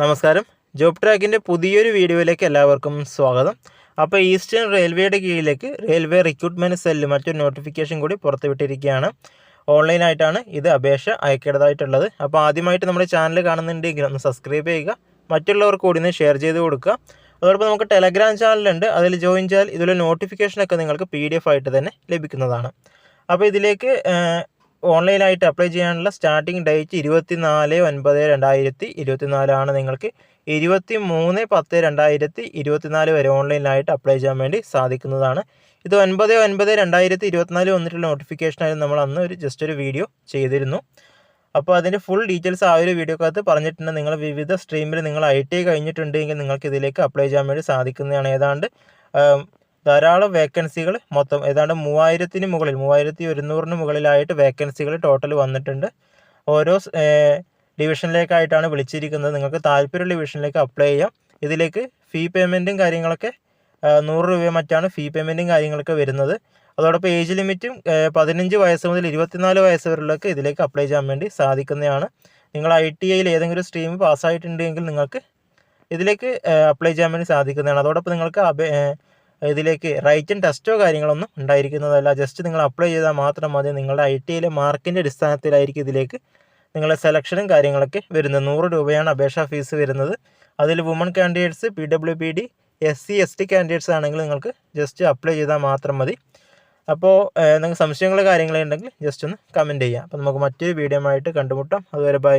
നമസ്കാരം. ജോബ് ട്രാക്കിന്റെ പുതിയൊരു വീഡിയോയിലേക്ക് എല്ലാവർക്കും സ്വാഗതം. അപ്പോൾ ഈസ്റ്റേൺ റെയിൽവേയുടെ കീഴിലേക്ക് റെയിൽവേ റിക്രൂട്ട്മെന്റ് സെല്ല് മറ്റൊരു നോട്ടിഫിക്കേഷൻ കൂടി പുറത്തുവിട്ടിരിക്കുകയാണ്. ഓൺലൈനായിട്ടാണ് ഇത് അപേക്ഷ അയക്കേണ്ടതായിട്ടുള്ളത്. അപ്പോൾ ആദ്യമായിട്ട് നമ്മുടെ ചാനൽ കാണുന്നുണ്ടെങ്കിൽ ഒന്ന് സബ്സ്ക്രൈബ് ചെയ്യുക മറ്റുള്ളവർക്ക് കൂടി ഒന്ന് ഷെയർ ചെയ്ത് കൊടുക്കുക. അതോടൊപ്പം നമുക്ക് ടെലഗ്രാം ചാനലുണ്ട്. അതിൽ ജോയിൻ ചെയ്താൽ ഇതിലെ നോട്ടിഫിക്കേഷനൊക്കെ നിങ്ങൾക്ക് പി ആയിട്ട് തന്നെ ലഭിക്കുന്നതാണ്. അപ്പോൾ ഇതിലേക്ക് ഓൺലൈനായിട്ട് അപ്ലൈ ചെയ്യാനുള്ള സ്റ്റാർട്ടിംഗ് ഡേറ്റ് ഇരുപത്തി നാല് ഒൻപത് രണ്ടായിരത്തി ഇരുപത്തി നാലാണ് നിങ്ങൾക്ക് ഇരുപത്തി മൂന്ന് പത്ത് രണ്ടായിരത്തി ഇരുപത്തി നാല് വരെ ഓൺലൈനായിട്ട് അപ്ലൈ ചെയ്യാൻ വേണ്ടി സാധിക്കുന്നതാണ്. ഇത് ഒൻപത് ഒൻപത് രണ്ടായിരത്തി ഇരുപത്തിനാല് വന്നിട്ടുള്ള നോട്ടിഫിക്കേഷനായിരുന്നു നമ്മൾ അന്ന് ഒരു ജസ്റ്റ് ഒരു വീഡിയോ ചെയ്തിരുന്നു. അപ്പോൾ അതിന്റെ ഫുൾ ഡീറ്റെയിൽസ് ആ ഒരു വീഡിയോക്കകത്ത് പറഞ്ഞിട്ടുണ്ട്. നിങ്ങൾ വിവിധ സ്ട്രീമിൽ നിങ്ങൾ ഐ ടി കഴിഞ്ഞിട്ടുണ്ടെങ്കിൽ നിങ്ങൾക്ക് ഇതിലേക്ക് അപ്ലൈ ചെയ്യാൻ വേണ്ടി സാധിക്കുന്നതാണ്. ഏതാണ്ട് ധാരാളം വേക്കൻസികൾ മൊത്തം ഏതാണ്ട് മൂവായിരത്തിന് മുകളിൽ മൂവായിരത്തി ഒരുന്നൂറിന് മുകളിലായിട്ട് വേക്കൻസികൾ ടോട്ടൽ വന്നിട്ടുണ്ട്. ഓരോ ഡിവിഷനിലേക്കായിട്ടാണ് വിളിച്ചിരിക്കുന്നത്. നിങ്ങൾക്ക് താല്പര്യമുള്ള ഡിവിഷനിലേക്ക് അപ്ലൈ ചെയ്യാം. ഇതിലേക്ക് ഫീ പേയ്മെന്റും കാര്യങ്ങളൊക്കെ നൂറ് രൂപ മറ്റാണ് ഫീ പേയ്മെന്റും കാര്യങ്ങളൊക്കെ വരുന്നത്. അതോടൊപ്പം ഏജ് ലിമിറ്റും പതിനഞ്ച് വയസ്സ് മുതൽ ഇരുപത്തിനാല് വയസ്സ് വരെയുള്ളവർക്ക് ഇതിലേക്ക് അപ്ലൈ ചെയ്യാൻ വേണ്ടി സാധിക്കുന്നതാണ്. നിങ്ങൾ ഐ ടി ഐയിൽ ഏതെങ്കിലും സ്ട്രീം പാസ്സായിട്ടുണ്ടെങ്കിൽ നിങ്ങൾക്ക് ഇതിലേക്ക് അപ്ലൈ ചെയ്യാൻ വേണ്ടി സാധിക്കുന്നതാണ്. അതോടൊപ്പം നിങ്ങൾക്ക് ഇതിലേക്ക് റൈറ്റും ടെസ്റ്റോ കാര്യങ്ങളൊന്നും ഉണ്ടായിരിക്കുന്നതല്ല. ജസ്റ്റ് നിങ്ങൾ അപ്ലൈ ചെയ്താൽ മാത്രം മതി. നിങ്ങളുടെ ഐ ടി ഐയിലെ മാർക്കിന്റെ അടിസ്ഥാനത്തിലായിരിക്കും ഇതിലേക്ക് നിങ്ങളുടെ സെലക്ഷനും കാര്യങ്ങളൊക്കെ വരുന്നത്. നൂറ് രൂപയാണ് അപേക്ഷാ ഫീസ് വരുന്നത്. അതിൽ woman candidates P W P D S C S T candidates ആണെങ്കിൽ നിങ്ങൾക്ക് ജസ്റ്റ് അപ്ലൈ ചെയ്താൽ മാത്രം മതി. അപ്പോൾ നിങ്ങൾക്ക് സംശയങ്ങൾ കാര്യങ്ങളുണ്ടെങ്കിൽ ജസ്റ്റ് ഒന്ന് കമന്റ് ചെയ്യാം. അപ്പോൾ നമുക്ക് മറ്റൊരു വീഡിയോ ആയിട്ട് കണ്ടുമുട്ടാം. അതുവരെ ബൈ